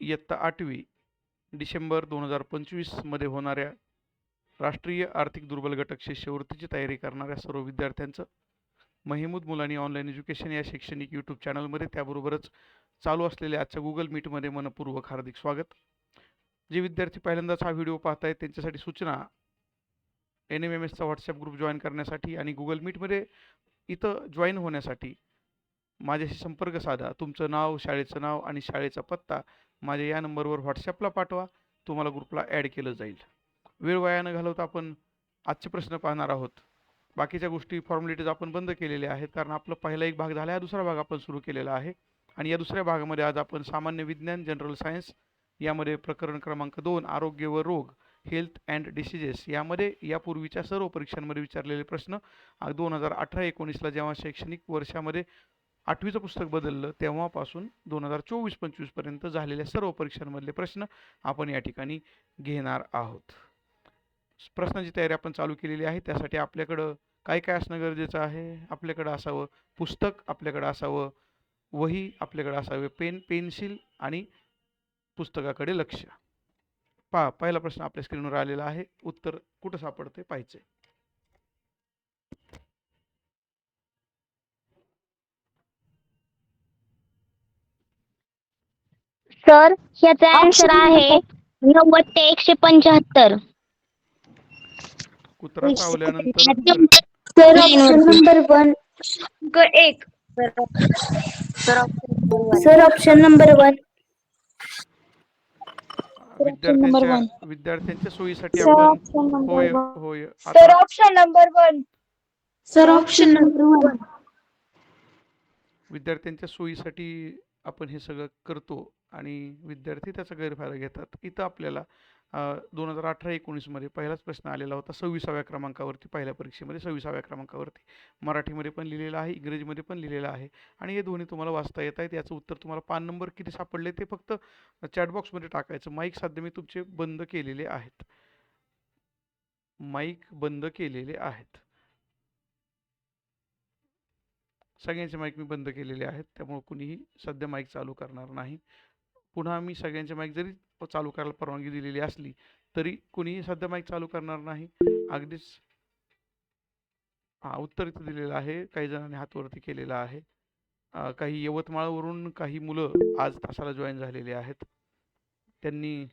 इयत्ता आठवी डिसेंबर दोन हजार पंचवीसमध्ये होणाऱ्या राष्ट्रीय आर्थिक दुर्बल घटक शिष्यवृत्तीची तयारी करणाऱ्या सर्व विद्यार्थ्यांचं महिमूद मुलानी ऑनलाईन एज्युकेशन या शैक्षणिक यूट्यूब चॅनलमध्ये त्याबरोबरच चालू असलेल्या आजच्या गुगल मीटमध्ये मनपूर्वक हार्दिक स्वागत. जे विद्यार्थी पहिल्यांदाच हा व्हिडिओ पाहत आहेत त्यांच्यासाठी सूचना एन एम एम एसचा व्हॉट्सअप ग्रुप जॉईन करण्यासाठी आणि गुगल मीटमध्ये इथं जॉईन होण्यासाठी माझ्याशी संपर्क साधा. तुमचं नाव शाळेचं नाव आणि शाळेचा पत्ता माझ्या या नंबरवर व्हॉट्सॲपला पाठवा. तुम्हाला ग्रुपला ॲड केलं जाईल. वेळ वाया न घालवता आपण आजचे प्रश्न पाहणार आहोत. बाकीच्या गोष्टी फॉर्मॅलिटीज आपण बंद केलेल्या आहेत कारण आपला पहिला एक भाग झाला हा दुसरा भाग आपण सुरू केलेला आहे. आणि या दुसऱ्या भागामध्ये आज आपण सामान्य विज्ञान जनरल सायन्स यामध्ये प्रकरण क्रमांक दोन आरोग्य व रोग हेल्थ अँड डिसिजेस यामध्ये यापूर्वीच्या सर्व परीक्षांमध्ये विचारलेले प्रश्न. दोन हजार अठरा एकोणीसला जेव्हा शैक्षणिक वर्षामध्ये आठवीचं पुस्तक बदललं तेव्हापासून दोन हजार चोवीस पंचवीसपर्यंत झालेल्या सर्व परीक्षांमधले प्रश्न आपण या ठिकाणी घेणार आहोत. प्रश्नांची तयारी आपण चालू केलेली आहे त्यासाठी आपल्याकडं काय काय असणं गरजेचं आहे? आपल्याकडं असावं पुस्तक आपल्याकडं असावं वही आपल्याकडे असावे पेन पेन्सिल आणि पुस्तकाकडे लक्ष. पहा पहिला प्रश्न आपल्या स्क्रीनवर आलेला आहे उत्तर कुठं सापडते पाहिजे सर ह्याचा आन्सर आहे नव्वद ते एकशे पंच्याहत्तर. कुत्रा चावल्यानंतर सर ऑप्शन नंबर वन एक. सर ऑप्शन नंबर वन विद्यार्थ्यांच्या विद्यार्थ्यांच्या सोयीसाठी सर आपण ऑप्शन होय नंबर वन होय. सर आता option number one sir option number one विद्यार्थ्यांच्या सोयीसाठी आपण हे सगळं करतो. आणि विद्यार्थी त्याचा गैरफायदा घेतात. इथं आपल्याला दोन हजार अठरा एकोणीसमध्ये पहिलाच प्रश्न आलेला होता सव्वीसाव्या क्रमांकावरती पहिल्या परीक्षेमध्ये सव्वीसाव्या क्रमांकावरती. मराठीमध्ये पण लिहिलेलं आहे इंग्रजीमध्ये पण लिहिलेलं आहे आणि हे दोन्ही तुम्हाला वाचता येत आहेत. याचं उत्तर तुम्हाला पान नंबर किती सापडले ते फक्त चॅटबॉक्समध्ये टाकायचं. माईक साध्य मी तुमचे बंद केलेले आहेत. माईक बंद केलेले आहेत. सगळ्यांचे माईक मी बंद केलेले आहेत. त्यामुळे कुणीही सध्या माईक चालू करणार नाही. पुन्हा मी सगळ्यांचे माईक जरी चालू करायला परवानगी दिलेली असली तरी कुणीही सध्या माईक चालू करणार नाही. अगदीच हां उत्तर इथं दिलेलं आहे. काही जणांनी हातवरती केलेला आहे. काही यवतमाळवरून काही मुलं आज तासाला जॉईन झालेले आहेत. त्यांनी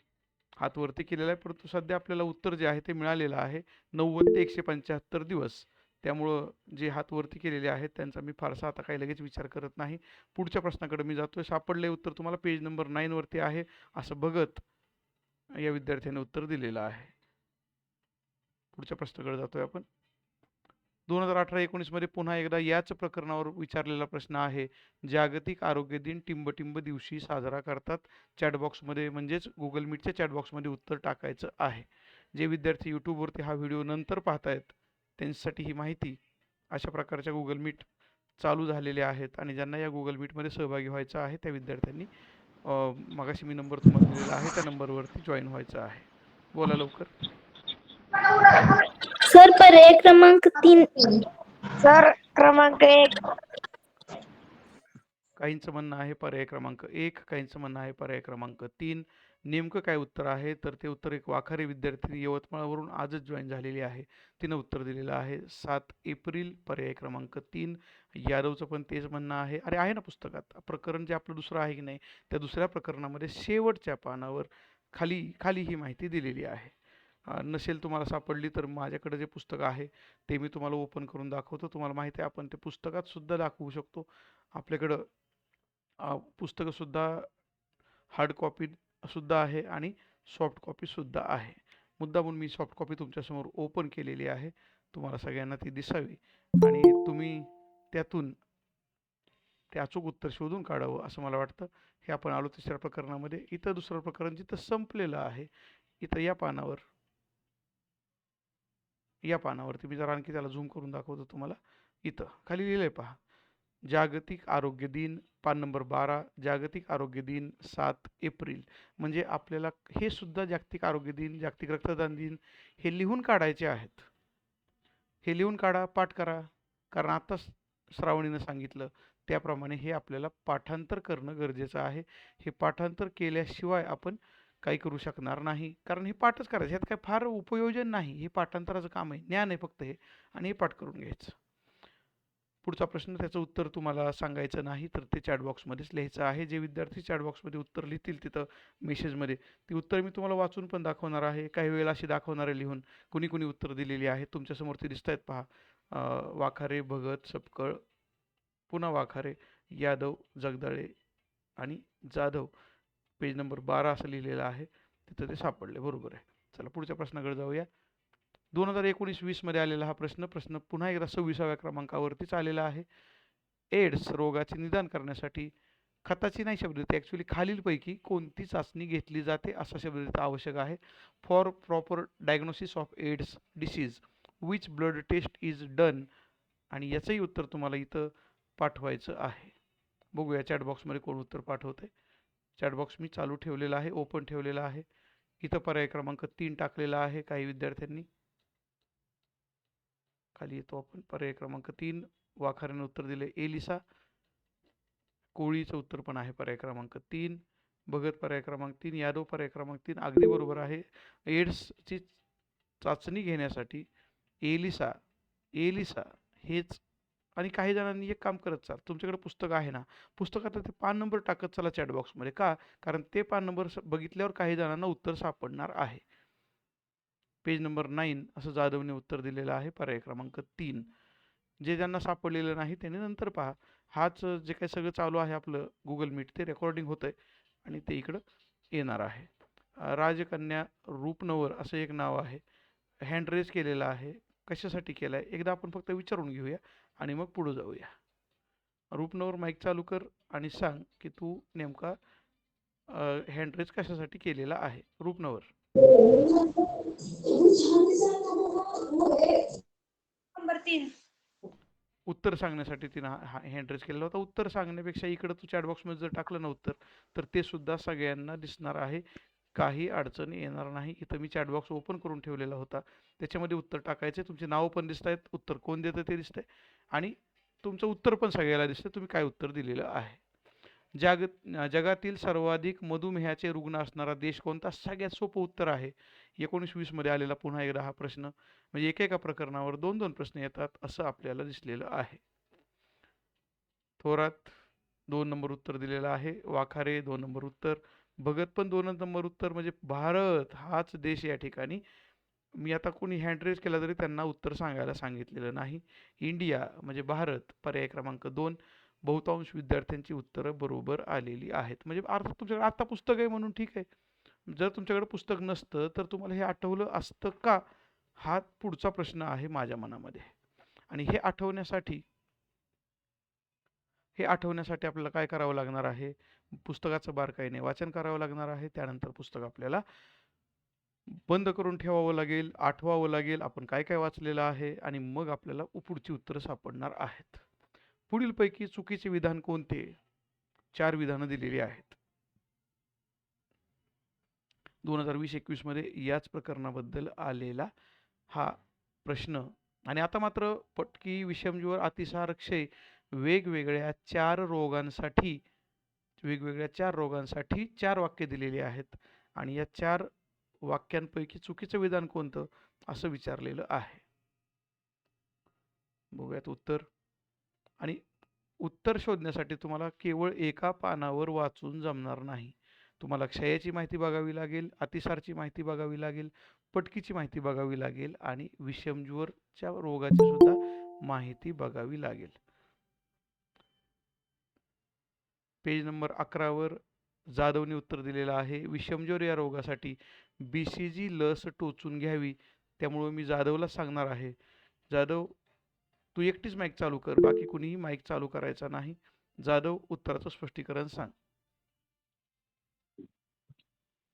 हातवरती केलेला आहे परंतु सध्या आपल्याला उत्तर जे आहे ते मिळालेलं आहे. नव्वद ते एकशे पंच्याहत्तर दिवस. त्यामुळं जे हात वरती केलेले आहेत त्यांचा मी फारसा आता काही लगेच विचार करत नाही. पुढच्या प्रश्नाकडे मी जातोय. सापडले उत्तर तुम्हाला पेज नंबर नाईनवरती आहे. असं बघत या विद्यार्थ्याने उत्तर दिलेलं आहे. पुढच्या प्रश्नाकडे जातोय आपण. दोन हजार अठरा एकोणीसमध्ये पुन्हा एकदा याच प्रकरणावर विचारलेला प्रश्न आहे. जागतिक आरोग्य दिन टिंबटिंब दिवशी साजरा करतात. चॅटबॉक्समध्ये म्हणजेच गुगल मीटच्या चॅटबॉक्समध्ये उत्तर टाकायचं आहे. जे विद्यार्थी यूट्यूबवरती हा व्हिडिओ नंतर पाहतायत त्यांच्यासाठी ही माहिती अशा प्रकारच्या गुगल मीट चालू झालेले आहेत आणि ज्यांना या गुगल मीटमध्ये सहभागी व्हायचं आहे त्या विद्यार्थ्यांनी मगाशी मी नंबर तुम्हाला दिलेला आहे त्या नंबरवरती जॉईन व्हायचं आहे. बोला लवकर. सर पर्याय क्रमांक तीन. सर क्रमांक एक. काहींचं म्हणणं आहे पर्याय क्रमांक एक काहींचं म्हणणं आहे पर्याय क्रमांक तीन. नेमकं काय उत्तर आहे? तर ते उत्तर एक वाखारी विद्यार्थिनी यवतमाळवरून आजच जॉईन झालेली आहे. तिनं उत्तर दिलेलं आहे. सात एप्रिल पर्याय क्रमांक तीन. यादवचं पण तेच म्हणणं आहे. अरे आहे ना पुस्तकात? प्रकरण जे आपलं दुसरं आहे की नाही त्या दुसऱ्या प्रकरणामध्ये शेवटच्या पानावर खाली खाली ही माहिती दिलेली आहे. नसेल तुम्हाला सापडली तर माझ्याकडे जे पुस्तक आहे ते मी तुम्हाला ओपन करून दाखवतो. तुम्हाला माहिती आहे आपण ते पुस्तकात सुद्धा दाखवू शकतो. आपल्याकडं पुस्तकंसुद्धा हार्ड कॉपी सुद्धा आहे आणि सॉफ्ट कॉपी सुद्धा आहे. मुद्दा म्हणून मी सॉफ्ट कॉपी तुमच्यासमोर ओपन केलेली आहे. तुम्हाला सगळ्यांना ती दिसावी. आणि तुम्ही त्यातून ते अचूक उत्तर शोधून काढावं असं मला वाटतं. हे आपण आलो तिसऱ्या प्रकरणामध्ये. इथं दुसरं प्रकरण जिथं संपलेलं आहे इथं या पानावर या पानावरती मी जरा आणखी त्याला झूम करून दाखवतो तुम्हाला. इथं. खाली लिहिलं आहे पहा. जागतिक आरोग्य दिन पान नंबर बारा जागतिक आरोग्य दिन सात एप्रिल. म्हणजे आपल्याला हे सुद्धा जागतिक आरोग्य दिन जागतिक रक्तदान दिन हे लिहून काढायचे आहेत. हे लिहून काढा पाठ करा. कारण आत्ताच श्रावणीनं सांगितलं त्याप्रमाणे हे आपल्याला पाठांतर करणं गरजेचं आहे. हे पाठांतर केल्याशिवाय आपण काही करू शकणार नाही. कारण हे पाठच करायचं ह्यात काय फार उपयोजन नाही. हे पाठांतराचं काम आहे. ज्ञान आहे फक्त हे. आणि हे पाठ करून घ्यायचं. पुढचा प्रश्न त्याचं उत्तर तुम्हाला सांगायचं नाही तर ते चॅटबॉक्समध्येच लिहायचं आहे. जे विद्यार्थी चॅटबॉक्समध्ये उत्तर लिहितील तिथं मेसेजमध्ये ती उत्तर मी तुम्हाला वाचून पण दाखवणार आहे. काही वेळेला अशी दाखवणार आहे लिहून कुणी कुणी उत्तर दिलेली आहेत तुमच्यासमोर ते दिसत आहेत पहा वाखारे भगत सपकळ पुन्हा वाखारे यादव जगदाळे आणि जाधव. पेज नंबर बारा असं लिहिलेलं आहे. तिथं ते सापडले. बरोबर आहे. चला पुढच्या प्रश्नाकडे जाऊया. दोन हजार एकोणीस वीसमध्ये आलेला हा प्रश्न प्रश्न पुन्हा एकदा सव्वीसाव्या क्रमांकावरतीच आलेला आहे. एड्स रोगाचे निदान करण्यासाठी खताची नाही शब्दरीती ॲक्च्युली खालीलपैकी कोणती चाचणी घेतली जाते असा शब्दता आवश्यक आहे. For proper diagnosis of AIDS disease which blood test is done आणि याचंही उत्तर तुम्हाला इथं पाठवायचं आहे. बघूया चॅटबॉक्समध्ये कोण उत्तर पाठवते चॅटबॉक्स मी चालू ठेवलेला आहे ओपन ठेवलेला आहे. इथं पर्याय क्रमांक तीन टाकलेला आहे काही विद्यार्थ्यांनी. खाली येतो आपण. पर्याय क्रमांक तीन वाखाऱ्याने उत्तर दिले एलिसा. कोळीचं उत्तर पण आहे पर्याय क्रमांक तीन. भगत पर्याय क्रमांक तीन यादव पर्याय क्रमांक तीन अगदी बरोबर आहे. एड्सची चाचणी घेण्यासाठी एलिसा एलिसा हेच आणि काही जणांनी एक काम करत चाल तुमच्याकडे पुस्तक आहे ना? पुस्तकात ते पान नंबर टाकत चला चॅटबॉक्समध्ये का? कारण ते पान नंबर बघितल्यावर काही जणांना उत्तर सापडणार आहे. पेज नंबर नाईन असं जाधवने उत्तर दिलेलं आहे पर्याय क्रमांक तीन. जे ज्यांना सापडलेलं नाही त्यांनी नंतर पहा. हाच जे काही सगळं चालू आहे आपलं गुगल मीट ते रेकॉर्डिंग होतं आहे आणि ते इकडं येणार आहे. राजकन्या रूपनवर असं एक नाव आहे. हँड रेज केलेलं आहे. कशासाठी केलं आहे एकदा आपण फक्त विचारून घेऊया आणि मग पुढं जाऊया. रूपनवर माईक चालू कर आणि सांग की तू नेमका हँड रेज कशासाठी केलेला आहे? रूपनवर. उत्तर सांगण्यासाठी तिनं हँड्रेस हँड रेज केलेला होता. उत्तर सांगण्यापेक्षा इकडं तू चॅटबॉक्समध्ये जर टाकलं ना उत्तर तर ते सुद्धा सगळ्यांना दिसणार आहे. काही अडचण येणार नाही. इथं मी चॅटबॉक्स ओपन करून ठेवलेला होता. त्याच्यामध्ये उत्तर टाकायचे तुमचे नावं पण दिसत आहेत उत्तर कोण देतं ते दिसतंय. आणि तुमचं उत्तर पण सगळ्याला दिसतं तुम्ही काय उत्तर दिलेलं आहे? जाग जगातील सर्वाधिक मधुमेहाचे रुग्ण असणारा देश कोणता? सगळ्यात सोपं उत्तर आहे. एकोणीस वीसमध्ये आलेला पुन्हा एकदा हा प्रश्न म्हणजे एकेका प्रकरणावर दोन दोन प्रश्न येतात असं आपल्याला दिसलेलं आहे. थोरात दोन नंबर उत्तर दिलेलं आहे. वाखारे दोन नंबर उत्तर. भगत पण दोन नंबर उत्तर म्हणजे भारत हाच देश या ठिकाणी. मी आता कोणी हँडरेज केला तरी त्यांना उत्तर सांगायला सांगितलेलं नाही. इंडिया म्हणजे भारत पर्याय क्रमांक दोन. बहुतांश विद्यार्थ्यांची उत्तरं बरोबर आलेली आहेत. म्हणजे अर्थात तुमच्याकडे आत्ता पुस्तक आहे म्हणून ठीक आहे. जर तुमच्याकडे पुस्तक नसतं तर तुम्हाला हे आठवलं असतं का? हा पुढचा प्रश्न आहे माझ्या मनामध्ये. आणि हे आठवण्यासाठी हे आठवण्यासाठी आपल्याला काय करावं लागणार आहे? पुस्तकाचं बारकाईने वाचन करावं लागणार आहे. त्यानंतर पुस्तक आपल्याला बंद करून ठेवावं लागेल आठवावं लागेल आपण काय काय वाचलेलं आहे? आणि मग आपल्याला पुढची उत्तरं सापडणार आहेत. पुढीलपैकी चुकीचे विधान कोणते? चार विधानं दिलेली आहेत. दोन हजार वीस एकवीसमध्ये याच प्रकरणाबद्दल आलेला हा प्रश्न. आणि आता मात्र पटकी विषमज्वर अतिसार क्षय वेगवेगळ्या चार रोगांसाठी वेगवेगळ्या चार रोगांसाठी चार वाक्य दिलेली आहेत. आणि या चार वाक्यांपैकी चुकीचं विधान कोणतं? असं विचारलेलं आहे. बघूयात उत्तर. आणि उत्तर शोधण्यासाठी तुम्हाला केवळ एका पानावर वाचून जमणार नाही. तुम्हाला क्षयाची माहिती बघावी लागेल अतिसारची माहिती बघावी लागेल पटकीची माहिती बघावी लागेल आणि विषमज्वरच्या रोगाची सुद्धा माहिती बघावी लागेल. पेज नंबर अकरावर जाधवने उत्तर दिलेलं आहे विषमज्वर या रोगासाठी बी सी जी लस टोचून घ्यावी. त्यामुळं मी जाधवला सांगणार आहे. जाधव तू एकटीच माईक चालू कर बाकी कुणीही माईक चालू करायचा नाही. जाधव उत्तराचं स्पष्टीकरण सांग.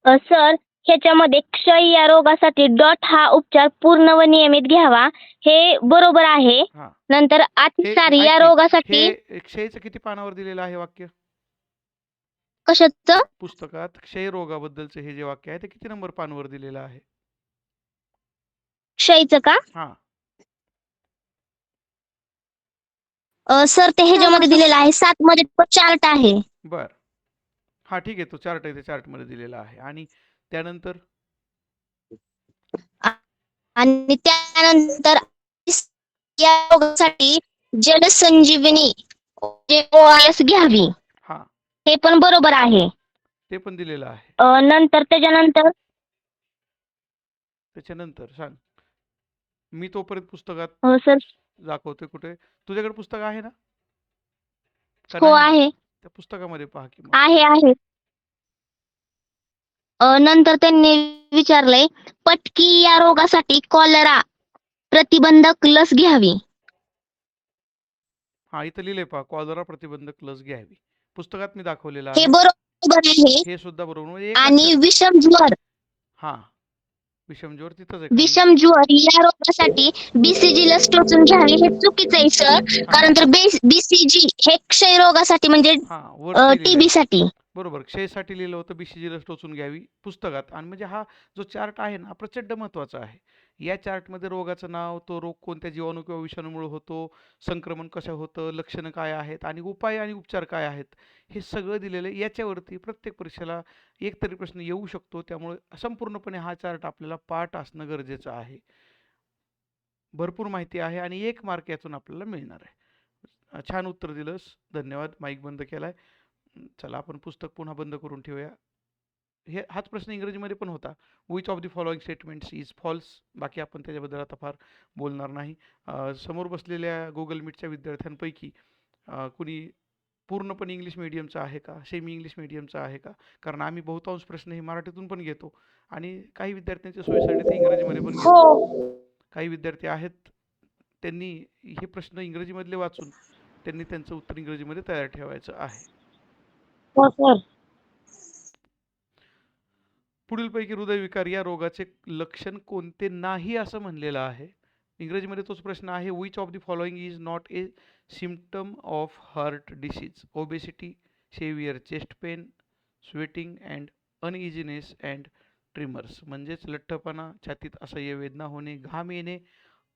अ, सर ह्याच्यामध्ये क्षय या रोगासाठी डॉट हा उपचार पूर्ण व नियमित घ्यावा. हे बरोबर आहे. नंतर अतिसार या रोगासाठी क्षयचं किती पानावर दिलेलं आहे वाक्य? कशाचं? पुस्तकात क्षय रोगाबद्दलचं हे जे वाक्य आहे ते किती नंबर पानवर दिलेलं आहे? क्षयचं का? हा अ, सर ते ह्याच्यामध्ये दिलेलं आहे. सात मध्ये चार्ट आहे. बर. हा ठीक आहे. तो चार्ट आहे त्या चार्टमध्ये दिलेला आहे. आणि त्यानंतर? आणि त्यानंतर या रोगासाठी जलसंजीवनी ओआरएस घ्यावी. हा. हे पण बरोबर आहे. ते पण दिलेलं आहे. अ, नंतर त्याच्यानंतर? त्याच्यानंतर सांग. मी तोपर्यंत पुस्तकात हो सर. दाखवते कुठे? तुझ्याकडे पुस्तक आहे ना? का हो नाही? आहे. त्या पुस्तकामध्ये पहा की मग. आहे आहे. अ, नंतर त्यांनी विचारलंय पटकी या रोगासाठी कॉलरा प्रतिबंधक लस घ्यावी. हा इथं लिहिलंय पहा कॉलरा प्रतिबंधक लस घ्यावी. पुस्तकात मी दाखवलेलं हे आहे. बरोबर आहे. हे सुद्धा बरोबर. म्हणजे एक आणि लक्षात- विषम ज्वर. हा. विषम ज्वर तिथंच आहे. विषम ज्वर या रोगासाठी बीसीजी लस टोचून घ्यावी हे चुकीचं आहे सर कारण तर बीसीजी हे क्षय रोगासाठी म्हणजे हा. टीबी साठी बरोबर. क्षयसाठी लिहिलं होतं बी सी जी लस टोचून घ्यावी पुस्तकात. आणि म्हणजे हा जो चार्ट आहे ना प्रचंड महत्त्वाचा आहे. या चार्टमध्ये रोगाचं नाव तो रोग कोणत्या जीवाणू किंवा विषाणूमुळे होतो संक्रमण कसं होतं लक्षणं काय आहेत आणि उपाय आणि उपचार काय आहेत हे सगळं दिलेलं आहे. याच्यावरती प्रत्येक परीक्षेला एक तरी प्रश्न येऊ शकतो. त्यामुळे संपूर्णपणे हा चार्ट आपल्याला पाठ असणं गरजेचं आहे. भरपूर माहिती आहे आणि एक मार्क यातून आपल्याला मिळणार आहे. छान उत्तर दिलंस. धन्यवाद. माईक बंद केला आहे चला आपण पुस्तक पुन्हा बंद करून ठेवूया. हे हाच प्रश्न इंग्रजीमध्ये पण होता. Which of the following statements is false बाकी आपण त्याच्याबद्दल आता फार बोलणार नाही. समोर बसलेल्या गुगल मीटच्या विद्यार्थ्यांपैकी कुणी पूर्णपणे इंग्लिश मिडियमचा आहे का? सेमी इंग्लिश मिडियमचा आहे का? कारण आम्ही बहुतांश प्रश्न हे मराठीतून पण घेतो. आणि काही विद्यार्थ्यांच्या सोयीसाठी ते इंग्रजीमध्ये पण घेतो. काही विद्यार्थी आहेत त्यांनी हे प्रश्न इंग्रजीमधले वाचून त्यांनी त्यांचं उत्तर इंग्रजीमध्ये तयार ठेवायचं आहे. हो सर. पुढीलपैकी हृदयविकार या रोगाचे लक्षण कोणते नाही असं म्हणलेलं आहे. इंग्रजीमध्ये तोच प्रश्न आहे which of the following is not a symptom of heart disease obesity severe chest pain sweating and uneasiness and tremors म्हणजेच लठ्ठपणा छातीत असह्य वेदना होणे घाम येणे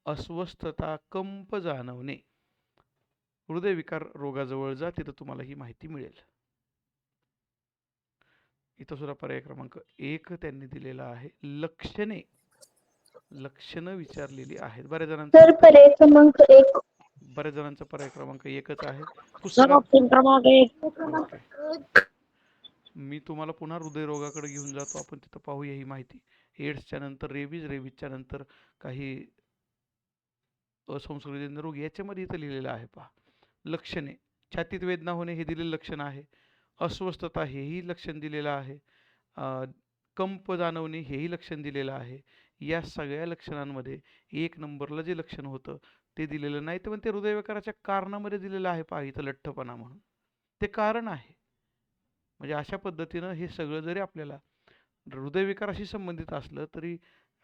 अस्वस्थता कंप जाणवणे. हृदयविकार रोगाजवळ जा तिथं तुम्हाला ही माहिती मिळेल. इथं सुद्धा पर्याय क्रमांक एक त्यांनी दिलेला आहे. लक्षणे लक्षणं विचारलेली आहेत. बऱ्याच जणांचं पर्याय क्रमांक एक. बऱ्याच जणांचा पर्याय क्रमांक एकच आहे. मी तुम्हाला पुन्हा हृदयरोगाकडे घेऊन जातो. आपण तिथं पाहूया ही माहिती. एड्सच्या नंतर रेबीज रेबीजच्या नंतर काही असंसर्गजन्य रोग याच्यामध्ये इथं लिहिलेलं आहे पहा. लक्षणे. छातीत वेदना होणे हे दिलेलं लक्षण आहे. अस्वस्थता हेही लक्षण दिलेलं आहे. कंप जाणवणे हेही लक्षण दिलेलं आहे. या सगळ्या लक्षणांमध्ये एक नंबरला जे लक्षण होतं ते दिलेलं नाही. तर पण ते हृदयविकाराच्या कारणामध्ये दिलेलं आहे पहा इथं लठ्ठपणा म्हणून. ते कारण आहे. म्हणजे अशा पद्धतीनं हे सगळं जरी आपल्याला हृदयविकाराशी संबंधित असलं तरी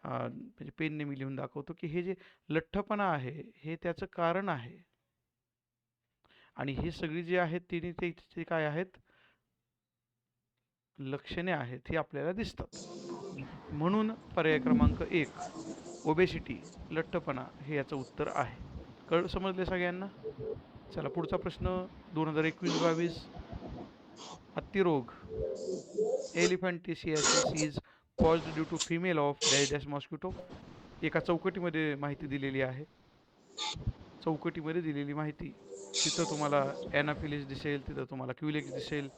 म्हणजे पेनने मी लिहून दाखवतो की हे जे लठ्ठपणा आहे हे त्याचं कारण आहे. आणि ही सगळी जी आहेत तिने ते काय आहेत? लक्षणे आहेत ही आपल्याला दिसतात. म्हणून पर्याय क्रमांक एक ओबेसिटी लठ्ठपणा हे याचं उत्तर आहे. कळ समजले सगळ्यांना? चला पुढचा प्रश्न दोन हजार एकवीस बावीस हत्तीरोग elephantiasis is cause due to female of डायडॅस mosquito एका चौकटीमध्ये माहिती दिलेली आहे. चौकटीमध्ये दिलेली माहिती तिथं तुम्हाला ॲनाफिलिस दिसेल तिथं तुम्हाला क्युलेक्स दिसेल.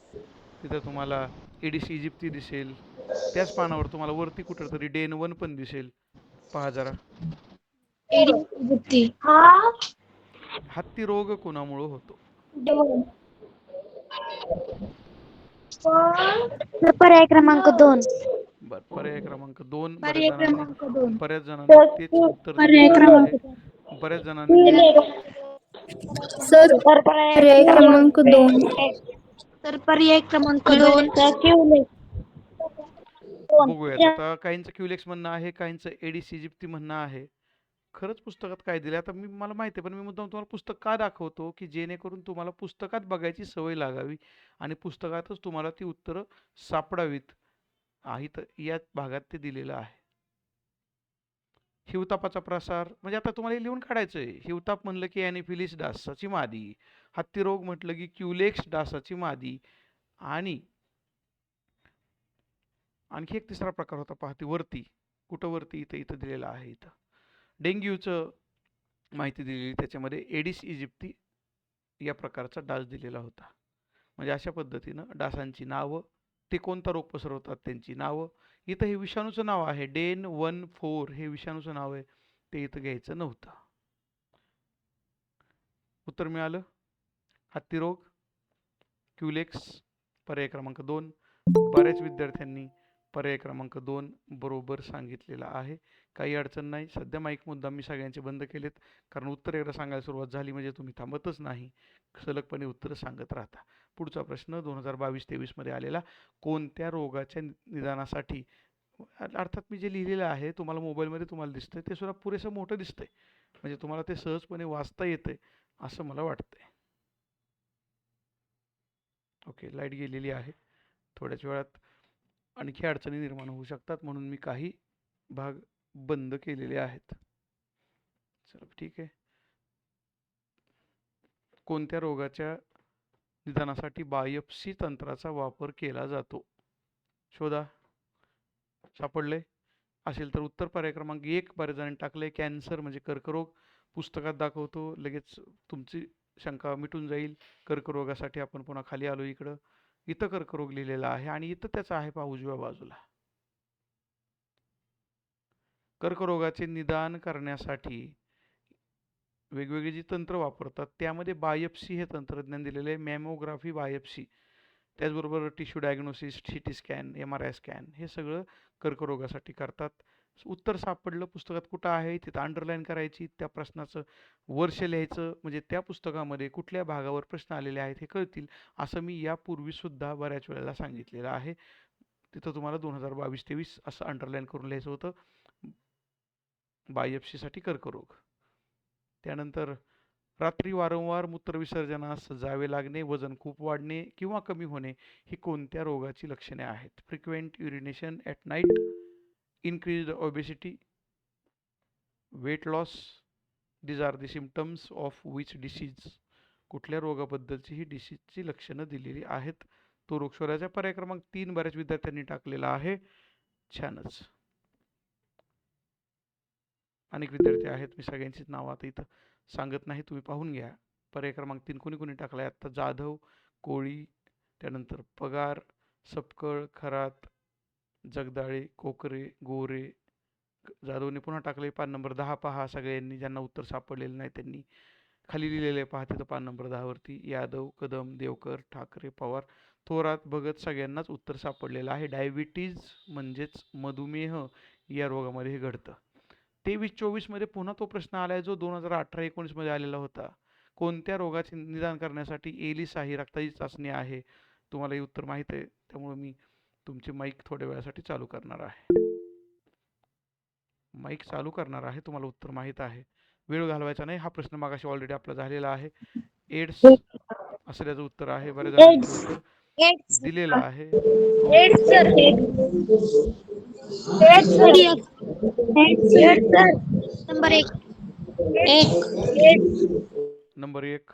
तिथं तुम्हाला एडिस इजिप्ती दिसेल. त्याच पानावर तुम्हाला वरती कुठं तरी डेन वन पण दिसेल. पहा जरा. हत्ती रोग कोणामुळं होतो? पर्याय क्रमांक दोन. बर पर्याय क्रमांक दोन. पर्याय बऱ्याच जणांनी क्रमांक दोन. बऱ्याच जणांनी तेच उत्तर पर्याय दिलेलं क्रमांक आहे बऱ्याच जणांनी सर पर्याय क्रमांक दोन. तर पर्याय क्रमांक दोन. बघूयात. आता काहींचं क्युलेक्स म्हणणं आहे काहींचं एडिस इजिप्ती म्हणणं आहे. खरंच पुस्तकात काय दिलं आता मी मला माहिती आहे पण मी मुद्दाम तुम्हाला पुस्तक का दाखवतो? की जेणेकरून तुम्हाला पुस्तकात बघायची सवय लागावी आणि पुस्तकातच तुम्हाला ती उत्तरं सापडावीत. आहे तर या भागात ते दिलेलं आहे. हिवतापाचा प्रसार म्हणजे आता तुम्हाला हे लिहून काढायचं आहे हिवताप म्हणलं की ॲनिफिलिस डासाची मादी. हत्तीरोग म्हटलं की क्युलेक्स डासाची मादी. आणि आणखी एक तिसरा प्रकार होता पहा वरती. कुठं वरती? इथं इथं दिलेलं आहे इथं. डेंग्यूचं माहिती दिलेली. त्याच्यामध्ये एडिस इजिप्ती या प्रकारचा डास दिलेला होता. म्हणजे अशा पद्धतीनं डासांची नावं ते कोणता रोग पसरवतात त्यांची नावं इथं हे विषाणूचं नाव आहे. डेन वन फोर हे विषाणूचं नाव आहे. ते इथं घ्यायचं नव्हतं. उत्तर मिळालं? हत्तीरोग क्युलेक्स पर्याय क्रमांक दोन. बऱ्याच विद्यार्थ्यांनी पर्याय क्रमांक दोन बरोबर सांगितलेला आहे. काही अडचण नाही. सध्या माईक मुद्दा मी सगळ्यांचे बंद केलेत. कारण उत्तर एकदा सांगायला सुरुवात झाली म्हणजे तुम्ही थांबतच नाही. सलगपणे उत्तरं सांगत राहता. पुढचा प्रश्न दोन हजार बावीस तेवीसमध्ये आलेला कोणत्या रोगाच्या निदानासाठी? अर्थात मी जे लिहिलेलं आहे तुम्हाला मोबाईलमध्ये तुम्हाला दिसतंय ते सुद्धा पुरेसं मोठं दिसतंय. म्हणजे तुम्हाला ते सहजपणे वाचता येतंय असं मला वाटतंय. ओके लाइट गेलेली आहे. थोड्याच वेळात आणखी अडचणी निर्माण होऊ शकतात म्हणून मी काही भाग बंद केलेले आहेत. चला ठीक आहे. कोणत्या रोगाच्या निदानासाठी बायोप्सी तंत्राचा वापर केला जातो. शोधा. सापडले. असेल तर उत्तर पर्याय क्रमांक एक बरेच जणांनी टाकले. कॅन्सर म्हणजे कर्करोग. पुस्तकात दाखवतो. लगेच तुमची शंका मिटून जाईल. कर्करोगासाठी आपण पुन्हा खाली आलो इकडं. इथं कर्करोग लिहिलेला आहे आणि इथं त्याचा आहे पहा उजव्या बाजूला. कर्करोगाचे निदान करण्यासाठी वेगवेगळी जी तंत्र वापरतात त्यामध्ये बायोप्सी हे तंत्रज्ञान दिलेलं आहे. Mammography biopsy. त्याचबरोबर tissue diagnosis C T scan M R I scan हे सगळं कर्करोगासाठी करतात. उत्तर सापडलं पुस्तकात कुठं आहे? तिथं अंडरलाईन करायची त्या प्रश्नाचं वर्ष लिहायचं म्हणजे त्या पुस्तकामध्ये कुठल्या भागावर प्रश्न आलेले आहेत हे कळतील असं मी यापूर्वीसुद्धा बऱ्याच वेळेला सांगितलेलं आहे. तिथं तुम्हाला दोन हजार बावीस तेवीस असं अंडरलाईन करून लिहायचं होतं. बायोप्सीसाठी कर्करोग. त्यानंतर रात्री वारंवार मूत्रविसर्जनास जावे लागणे वजन खूप वाढणे किंवा कमी होणे ही कोणत्या रोगाची लक्षणे आहेत? Frequent urination at night increased obesity weight loss these are the symptoms of which disease कुठल्या रोगाबद्दलची ही डिसीजची लक्षणं दिलेली आहेत? तो रोगशोराचा पर्याय क्रमांक तीन बऱ्याच विद्यार्थ्यांनी टाकलेला आहे. छानच अनेक विद्यार्थी आहेत. मी सगळ्यांचीच नावं आता इथं सांगत नाही. तुम्ही पाहून घ्या. पर्याय क्रमांक तीन कोणी कोणी टाकला आहे आत्ता जाधव कोळी त्यानंतर पगार सपकळ खरात जगदाळे कोकरे गोरे जाधवने पुन्हा टाकले पान नंबर दहा. पहा सगळ्यांनी ज्यांना उत्तर सापडलेलं नाही त्यांनी खाली लिहिलेले पहा तिथं पान नंबर दहावरती यादव कदम देवकर ठाकरे पवार. थोरात भगत सगळ्यांनाच उत्तर सापडलेलं आहे. डायबिटीज म्हणजेच मधुमेह या रोगामध्ये हे घडतं. तेवीस चोवीसमध्ये पुन्हा तो प्रश्न आला आहे जो दोन हजार अठरा एकोणीसमध्ये आलेला होता. कोणत्या रोगाचे निदान करण्यासाठी एलिसा ही रक्ताची चाचणी आहे? तुम्हाला हे उत्तर माहीत आहे. त्यामुळे मी तुमची माईक थोड्या वेळासाठी चालू करणार आहे. माईक चालू करणार आहे तुम्हाला उत्तर माहीत आहे. वेळ घालवायचा नाही हा प्रश्न मागाशी ऑलरेडी आपला झालेला आहे. एड्स असं त्याचं उत्तर आहे उत्तर दिलेलं आहे. नंबर एक. नंबर एक.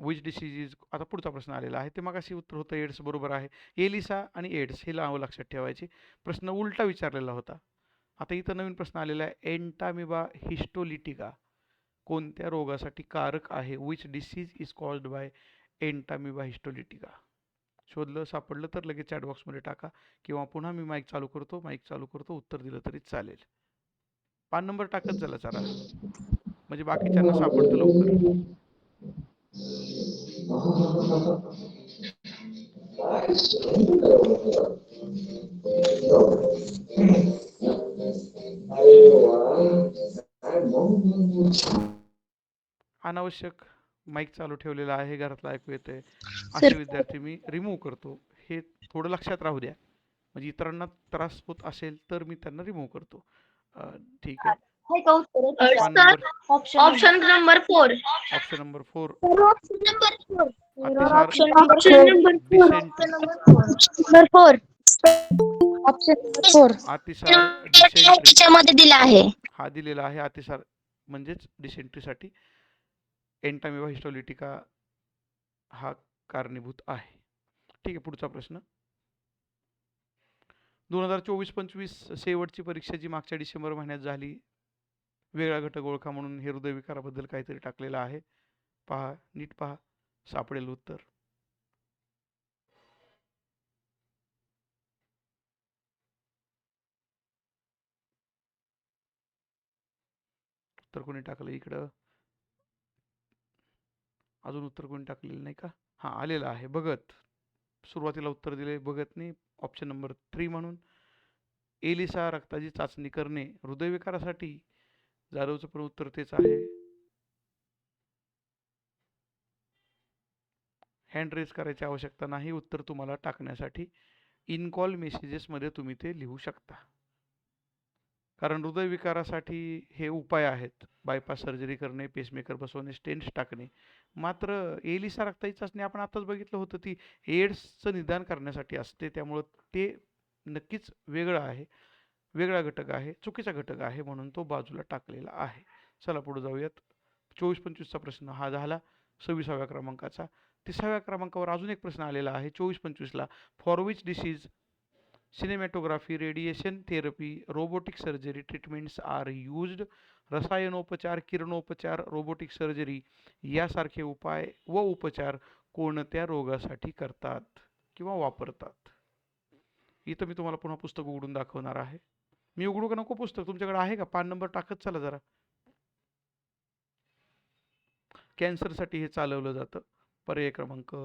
विच डिसीज इज आता पुढचा प्रश्न आलेला आहे. ते मागाशी उत्तर होतं एड्स बरोबर आहे. एलिसा आणि एड्स हे नावं लक्षात ठेवायचे. प्रश्न उलटा विचारलेला होता. आता इथं नवीन प्रश्न आलेला आहे. एंटामिबा हिस्टोलिटिका कोणत्या रोगासाठी कारक आहे? Which disease is caused by entamoeba histolytica शोधलं सापडलं तर लगेच चॅटबॉक्समध्ये टाका किंवा पुन्हा मी माईक चालू करतो माईक चालू करतो उत्तर दिलं तरी चालेल. पान नंबर टाकत झाला चला म्हणजे बाकीच्यांना सापडतं लवकर. अनावश्यक. माईक चालू ठेवलेला आहे घरातला ऐकू येतंय. असे विद्यार्थी मी रिमूव्ह करतो. हे थोडं लक्षात राहू द्या. म्हणजे इतरांना त्रास होत असेल तर मी त्यांना रिमूव्ह करतो. ठीक आहे. Option number four option number four option number four अतिसार option number dysentery four option four अतिसार डिसेंट्री त्याच्यामध्ये दिला आहे. हा दिलेला आहे. अतिसार म्हणजेच डिसेंट्रीसाठी एंटामिवा हिस्टोलिटिका हा कारणीभूत आहे. ठीक आहे पुढचा प्रश्न. दोन हजार चोवीस पंचवीस शेवटची परीक्षा जी मागच्या डिसेंबर महिन्यात झाली वेगळा घटक ओळखा म्हणून हे हृदयविकाराबद्दल काहीतरी टाकलेलं आहे. पहा नीट पहा सापडेल उत्तर. उत्तर कोणी टाकलं इकडं? अजून उत्तर कोणी टाकलेलं नाही का? हां आलेलं आहे. भगत. सुरुवातीला उत्तर दिले भगतने. ऑप्शन नंबर थ्री म्हणून. एलिसा रक्ताची चाचणी करणे हृदयविकारासाठी. जाधवचं पण उत्तर तेच आहे. हँड रेज करायची आवश्यकता नाही. उत्तर तुम्हाला टाकण्यासाठी. इन कॉल मेसेजेसमध्ये तुम्ही ते लिहू शकता. कारण हृदयविकारासाठी हे उपाय आहेत. बायपास सर्जरी करणे पेसमेकर बसवणे स्टेन्स टाकणे. मात्र एलिसा रक्ताची चाचणी आपण आताच बघितलं होतं ती एड्सचं निदान करण्यासाठी असते. त्यामुळं ते नक्कीच वेगळं आहे. वेगळा घटक आहे. चुकीचा घटक आहे म्हणून तो बाजूला टाकलेला आहे. चला पुढे जाऊयात. चोवीस पंचवीसचा प्रश्न हा झाला. सव्वीसाव्या क्रमांकाचा. तिसाव्या क्रमांकावर अजून एक प्रश्न आलेला आहे. चोवीस पंचवीसला. For which disease cinematography radiation therapy robotic surgery treatments are used रसायनोपचार किरणोपचार रोबोटिक सर्जरी यासारखे उपाय व उपचार कोणत्या रोगासाठी करतात किंवा वापरतात? इथं मी तुम्हाला पुन्हा पुस्तक उघडून दाखवणार आहे. मी उघडू का नको पुस्तक? तुमच्याकडे आहे का? पान नंबर टाकत चला जरा. कॅन्सरसाठी हे चालवलं जातं. पर्याय क्रमांक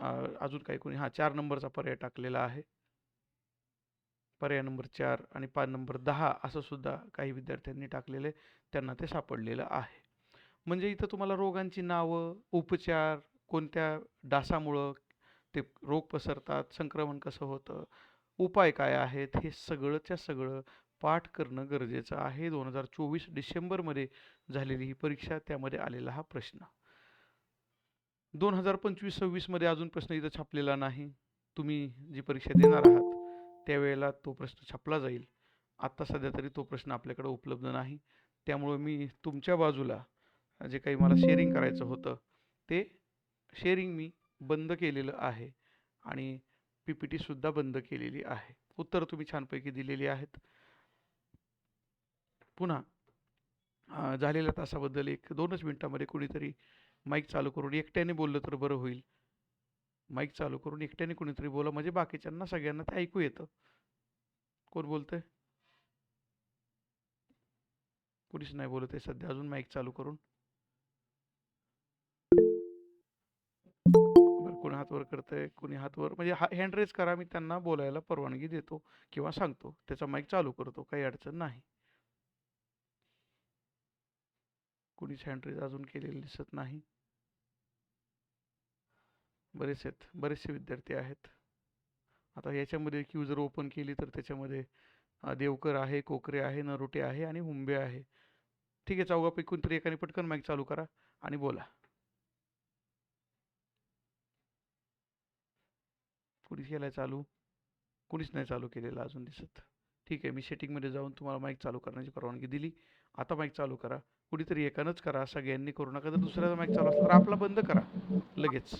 अजून काही कोणी? हा चार नंबरचा पर्याय टाकलेला आहे. पर्याय नंबर चार आणि पान नंबर दहा असं सुद्धा काही विद्यार्थ्यांनी टाकलेले त्यांना ते सापडलेलं आहे. म्हणजे इथं तुम्हाला रोगांची नावं उपचार कोणत्या डासामुळं ते रोग पसरतात संक्रमण कसं होतं उपाय काय आहेत हे सगळंच्या सगळं पाठ करणं गरजेचं आहे. दोन हजार चोवीस डिसेंबरमध्ये झालेली ही परीक्षा त्यामध्ये आलेला हा प्रश्न. दोन हजार पंचवीस सव्वीसमध्ये अजून प्रश्न इथं छापलेला नाही. तुम्ही जी परीक्षा देणार आहात त्यावेळेला तो प्रश्न छापला जाईल. आत्ता सध्या तरी तो प्रश्न आपल्याकडे उपलब्ध नाही. त्यामुळं मी तुमच्या बाजूला जे काही मला शेअरिंग करायचं होतं ते शेअरिंग मी बंद केलेलं आहे आणि पी पी टीसुद्धा बंद केलेली आहे. उत्तर तुम्ही छानपैकी दिलेली आहेत. पुन्हा झालेल्या तासाबद्दल एक दोनच मिनिटामध्ये कोणीतरी माईक चालू करून एकट्याने बोललं तर बरं होईल. माईक चालू करून एकट्याने कोणीतरी बोला म्हणजे बाकीच्यांना सगळ्यांना ते ऐकू येतं. कोण बोलतंय? कुणीच नाही बोलत आहे सध्या अजून माईक चालू करून. कोणी हातवर करतंय कोणी हातवर म्हणजे हा हँड रेज करा मी त्यांना बोलायला परवानगी देतो किंवा सांगतो. त्याचा माईक चालू करतो काही अडचण नाही. कुणीच हँड अजून केलेलं दिसत नाही. बरेच आहेत बरेचसे विद्यार्थी आहेत. आता याच्यामध्ये क्यू जर ओपन केली तर त्याच्यामध्ये देवकर आहे कोकरे आहे नरोटे आहे आणि हुंबे आहे. ठीक आहे चाऊगा पैकून तरी एकाने पटकन माईक चालू करा आणि बोला. कुणीच केलाय चालू? कुणीच नाही चालू केलेला अजून दिसत. ठीक आहे मी सेटिंगमध्ये जाऊन तुम्हाला माईक चालू करण्याची परवानगी दिली. आता माईक चालू करा. कुणीतरी एकानंच करा सगळ्यांनी करू नका जर दुसऱ्याचा माईक चालू असला तर आपला बंद करा लगेच.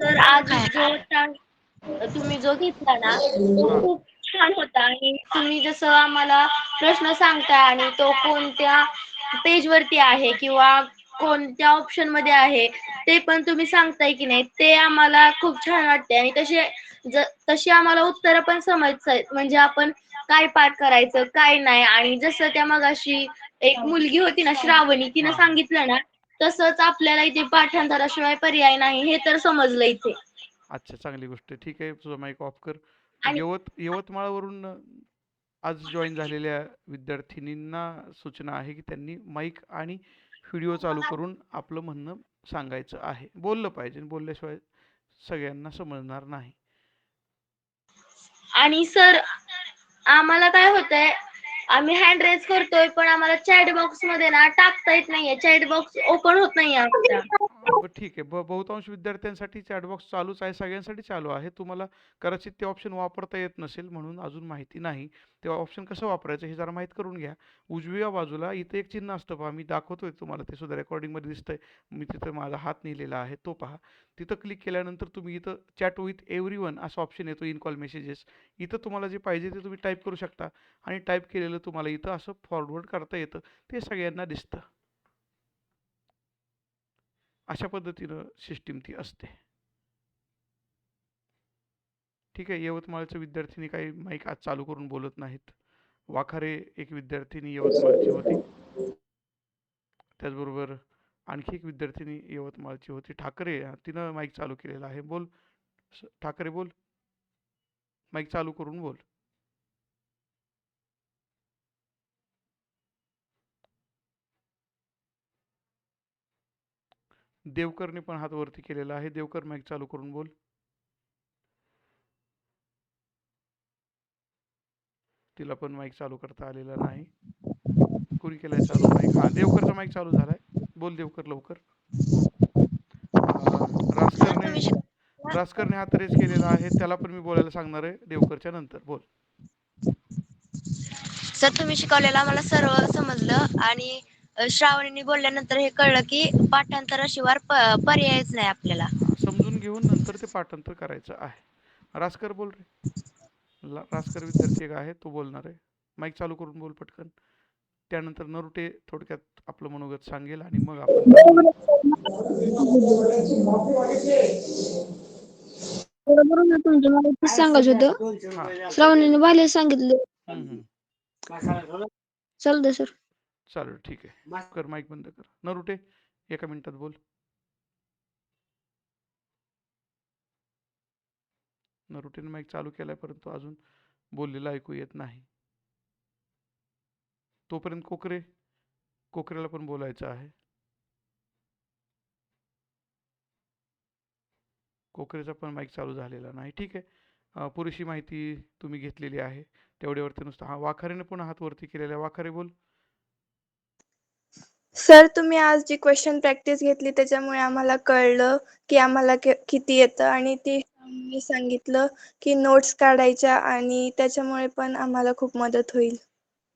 सर आज जो तुम्ही जो घेतला ना तो खूप छान होता आणि तुम्ही जसं आम्हाला प्रश्न सांगताय आणि तो कोणत्या पेज वरती आहे किंवा कोणत्या ऑप्शनमध्ये आहे ते पण तुम्ही सांगताय की नाही ते आम्हाला खूप छान वाटते आणि तसे ज- तशी आम्हाला उत्तरं पण समजतात. म्हणजे आपण काय पाठ करायचं काय नाही. आणि जसं त्या मगाशी एक मुलगी होती ना श्रावणी तिनं सांगितलं ना तसंच आपल्याला इथे पाठांतराशिवाय पर्याय नाही हे तर समजलं इथे. अच्छा चांगली गोष्ट. आहे ठीक आहे तुझा माईक ऑफ कर. आणि- यवत यवतमाळवरून आज जॉईन झालेल्या विद्यार्थिनींना सूचना आहे की त्यांनी माईक आणि व्हिडिओ चालू करून आपलं म्हणणं सांगायचं आहे. बोललं पाहिजे बोलल्याशिवाय सगळ्यांना समजणार नाही. आणि सर आम्हाला काय होतंय आम्ही हँड रेज करतोय पण आम्हाला चॅट बॉक्समध्ये ना टाकता येत नाहीये. चॅट बॉक्स ओपन होत नाहीये आमच्या ठीक आहे. ब बहुतांश विद्यार्थ्यांसाठी चॅटबॉक्स चालूच आहे. सगळ्यांसाठी चालू आहे. तुम्हाला कदाचित ते ऑप्शन वापरता येत नसेल म्हणून अजून माहिती नाही. ते ऑप्शन कसं वापरायचं हे जरा माहीत करून घ्या. उजव्या बाजूला इथे एक चिन्ह असतं पहा. मी दाखवतोय तुम्हाला. ते सुद्धा रेकॉर्डिंगमध्ये दिसतंय. मी तिथं माझा हात नेलेला आहे. तो पहा. तिथं क्लिक केल्यानंतर तुम्ही इथं चॅट विथ एव्हरी वन असा ऑप्शन येतो. इन कॉल मेसेजेस इथं तुम्हाला जे पाहिजे ते तुम्ही टाईप करू शकता. आणि टाईप केलेलं तुम्हाला इथं असं फॉरवर्ड करता येतं ते सगळ्यांना दिसतं. अशा पद्धतीनं सिस्टीम ती असते. ठीक आहे यवतमाळच्या विद्यार्थिनी काही माईक आज चालू करून बोलत नाहीत. वाखारे एक विद्यार्थिनी यवतमाळची होती. त्याचबरोबर आणखी एक विद्यार्थिनी यवतमाळची होती. ठाकरे तिनं माईक चालू केलेला आहे. बोल. ठाकरे बोल. माईक चालू करून बोल. देवकरने पण हात वरती केलेला आहे. देवकर माईक चालू करून बोल. तिला पण माईक चालू करता आलेला नाही. कुणी केलाय चालू माईक हा देवकरचा माईक चालू झालाय. बोल देवकर लवकर. अं, रासकरने हा शिक- केलेला आहे. त्याला पण मी बोलायला सांगणार आहे देवकरच्या नंतर. बोल. सर तुम्ही शिकवलेला मला सर्व समजलं आणि श्रावणीने बोलल्यानंतर हे कळलं की पाठांतराशिवाय पर्यायच नाही आपल्याला. हा, समजून घेऊन नंतर ते पाठांतर करायचं आहे. रासकर बोल रे. रासकर विद्यार्थी एक आहे तो बोलणार आहे. माईक चालू करून बोल पटकन. त्यानंतर नरुटे थोडक्यात आपलं मनोगत सांगेल आणि मग आपण बरोबर ना तुमचं मला तेच सांगायचं होतं. श्रावणीने बाले सांगितलं. हम्म. चालतंय सर. चालेल ठीक आहे. कर माईक बंद कर. नरुटे एका मिनिटात बोल. नरुटेने माईक चालू केलाय परंतु अजून बोललेलं ऐकू येत नाही. तोपर्यंत कोकरे कोकरेला पण बोलायचं आहे. कोकरेचा पण माईक चालू झालेला नाही. ठीक आहे. पुरेशी माहिती तुम्ही घेतलेली आहे. तेवढ्यावरती नुसतं हा वाखारीने पुन्हा हात वरती केलेला आहे. वाखारे बोल. सर तुम्ही आज जी क्वेश्चन प्रॅक्टिस घेतली त्याच्यामुळे आम्हाला कळलं की आम्हाला किती येतं आणि ती मी सांगितलं की नोट्स काढायच्या आणि त्याच्यामुळे पण आम्हाला खूप मदत होईल.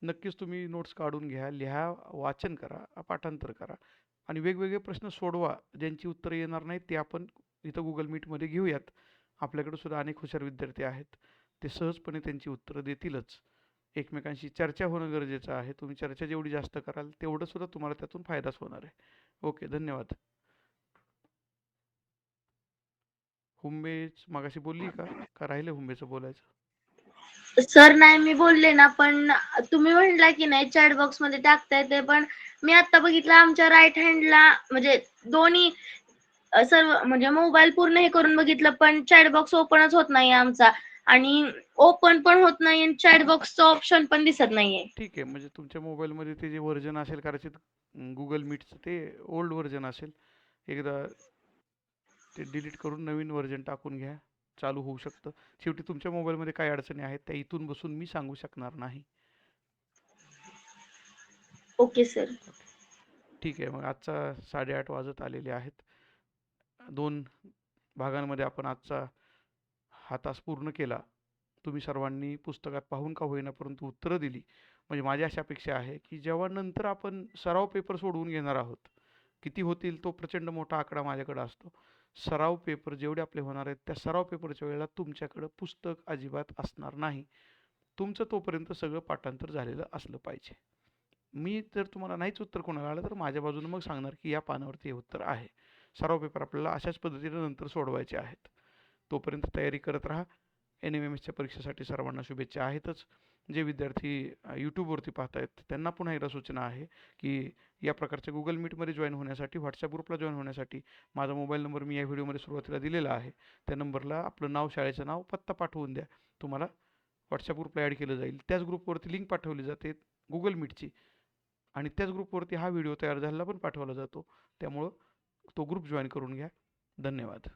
नक्कीच तुम्ही नोट्स काढून घ्या लिहा वाचन करा पाठांतर करा आणि वेगवेगळे प्रश्न सोडवा. ज्यांची उत्तरं येणार नाहीत ते आपण इथं गुगल मीटमध्ये घेऊयात. आपल्याकडे सुद्धा अनेक हुशार विद्यार्थी आहेत. ते सहजपणे त्यांची उत्तरं देतीलच. एकमेकांशी चर्चा होणं गरजेचं आहे. तुम्ही चर्चा जेवढी जास्त कराल तेवढं सुद्धा तुम्हाला त्यातून फायदाच होणार आहे. ओके धन्यवाद. हुंबेच मागाशी बोलली का? का राहिले हुंबेचं बोलायचं? सर नाही मी बोलले ना पण तुम्ही म्हणला की नाही चॅट बॉक्समध्ये टाकता येते पण मी आता बघितलं आमच्या राईट हँडला म्हणजे दोन्ही सर्व म्हणजे मोबाईल पूर्ण हे करून बघितलं पण चॅट बॉक्स ओपनच होत नाही आमचा. आणि ओपन पण होत नाही आणि चॅट बॉक्सचं ऑप्शन पण दिसत नाहीये. ठीक आहे म्हणजे तुमच्या मोबाईलमध्ये ते जे व्हर्जन असेल कदाचित गुगल मीटचं ते ओल्ड व्हर्जन असेल एकदा ते डिलीट करून नवीन व्हर्जन टाकून घ्या चालू होऊ शकतं. शेवटी तुमच्या मोबाईलमध्ये काय अडचणी आहेत त्या इथून बसून मी सांगू शकणार नाही. Okay sir. ठीक आहे मग आजचा साडेआठ वाजत आलेले आहेत. दोन भागांमध्ये आपण आजचा हा तास पूर्ण केला. तुम्ही सर्वांनी पुस्तकात पाहून का होईना परंतु उत्तरं दिली. म्हणजे माझी अशी अपेक्षा आहे की जेव्हा नंतर आपण सराव पेपर सोडवून घेणार आहोत किती होतील तो प्रचंड मोठा आकडा माझ्याकडे असतो. सराव पेपर जेवढे आपले होणार आहेत त्या सराव पेपरच्या वेळेला तुमच्याकडं पुस्तक अजिबात असणार नाही. तुमचं तोपर्यंत सगळं पाठांतर झालेलं असलं पाहिजे. मी जर तुम्हाला नाहीच उत्तर कोणाला आलं तर माझ्या बाजूने मग सांगणार की या पानावरती हे उत्तर आहे. सराव पेपर आपल्याला अशाच पद्धतीने नंतर सोडवायचे आहेत. तोपर्यंत तयारी करत राहा. एन एम एम एसच्या परीक्षेसाठी सर्वांना शुभेच्छा आहेतच. जे विद्यार्थी यूट्यूबवरती पाहत आहेत त्यांना पुन्हा एकदा सूचना आहे की या प्रकारच्या गुगल मीटमध्ये जॉईन होण्यासाठी व्हॉट्सअप ग्रुपला जॉईन होण्यासाठी माझा मोबाईल नंबर मी या व्हिडिओमध्ये सुरुवातीला दिलेला आहे. त्या नंबरला आपलं नाव शाळेचं नाव पत्ता पाठवून द्या. तुम्हाला व्हॉट्सअप ग्रुपला ॲड केलं जाईल. त्याच ग्रुपवरती लिंक पाठवली जाते गुगल मीटची आणि त्याच ग्रुपवरती हा व्हिडिओ तयार झालेला पण पाठवला जातो. त्यामुळं तो ग्रुप जॉईन करून घ्या. धन्यवाद.